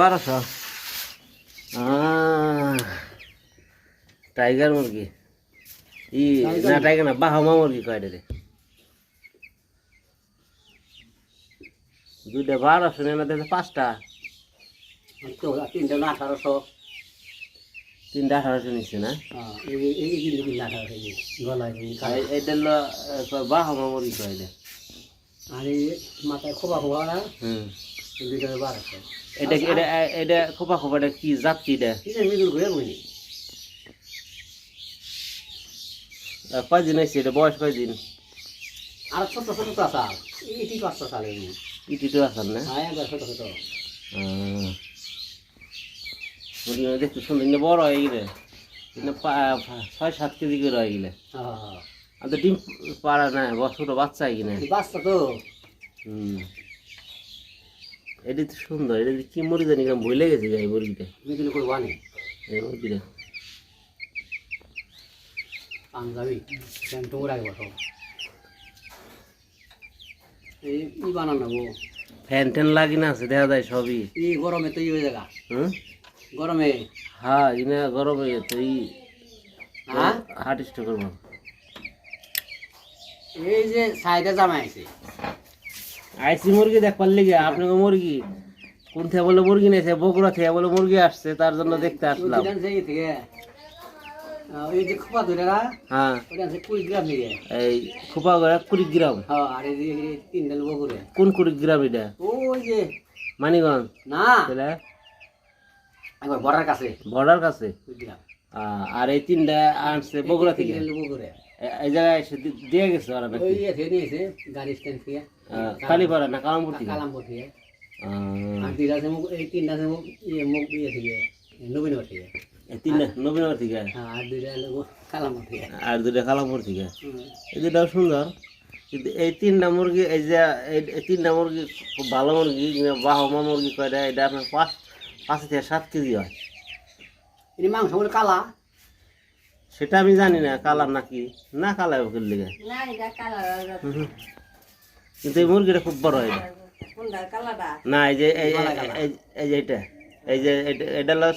বারোশো টাইগার মুরগি। ই না টাইগার না বাহামা মুরগি কয়টা রে দুইটা বারোশো না দেখে পাঁচটা। তো তিনটা আঠারোশো। তিনটা আঠারোশো নিচ্ছে না? এটা হলো বাহামা মুরগি কয়টা আর মাথায় খোপা খোপা না? হুম। এটা এটা এটা খোপা খোপাটা কি জাত কি এটা? ঠিক আছে মিদুল ঘুরে বলি আহ, কয়দিন হয়েছে এটা? বয়স কয়দিন? আর ছোট ছোট চাষা এটি পাঁচটা সালে ইটি তো আসার না? হ্যাঁ একবার ছোট ছোট আহ, দেখতে সুন্দর বড় হয়ে গেলে। ছয় সাত কেজি করে হয়ে গেলে। হ্যাঁ হ্যাঁ আর তো ডিম পাড়া না ছোট বাচ্চা কিনা? এই বাচ্চা তো। হুম। এটি তো সুন্দর এটা কি মুরগি জানি কিরম ভুলে গেছে এই মুরগিটা। মিদুল করে বানে এই মুরগিটা। প্যান্ট টুমুর আগে বসো এই ই বানানো গো। ফ্যান ট্যান লাগি না আছে দেখা যায় সবই। এই গরমে তো ই হয়ে জায়গা হুম? গরমে? হ্যাঁ ইনা গরমে তো এই হ্যাঁ? হার্ট স্ট্রোক করব। এই যে সাইডে জামা আছে। আইসি মুরগি দেখবার লিগে আপনাকে মুরগি। কোন থেকে বলে মুরগি নিয়েছে বগুড়া থেকে বলে মুরগি আসছে তার জন্য দেখতে আসলাম। হ্যাঁ। এই খোপা করে কুড়িগ্রাম। আর এই তিনটা লোক কোন কুড়িগ্রাম এটা? মানিগঞ্জ না। বড়ার কাছে। বর্ডার কাছে? আর এই তিনটা আনছে বগুড়া থেকে। এ- এই জায়গায় এসে দি- দিয়ে গেছে ওরা নাকি ওই ইয়ে নিয়েছে গাড়ি স্ট্যান্ড থেকে কালীপাড়া না কালামপুর থেকে? কালামপুর থেকে। আহ, আর মুখ এই মুখ ইয়ে মুখ ইয়ে থেকে নবীনগর থেকে। এই তিনটা নবীনগর থেকে? আর দুইটা হলো কালামপুর থেকে। আর দুটা কালামপুর থেকে? এই দুটাও সুন্দর। কিন্তু এই তিনটা মুরগি এই যে এই তিনটা মুরগি খুব ভালো মুরগি বাহমা মুরগি কয়টা এটা আপনার পাঁচ পাঁচ থেকে সাত কেজি হয়। এর মাংস বলে কালা। সেটা আমি জানি না কালার নাকি? না কালার ওকে লেগে। কিন্তু এই মুরগিটা খুব বড় এটা। না এই যে এই এই- এই- এই যে এটা এই যে এটা এটা হলো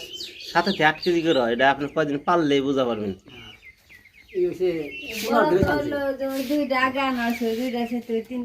সাত থেকে আট কেজি করে হয় এটা আপনি কয়দিন পারলেই বুঝা পারবেন। দুইটা গান আছে দুইটা তিন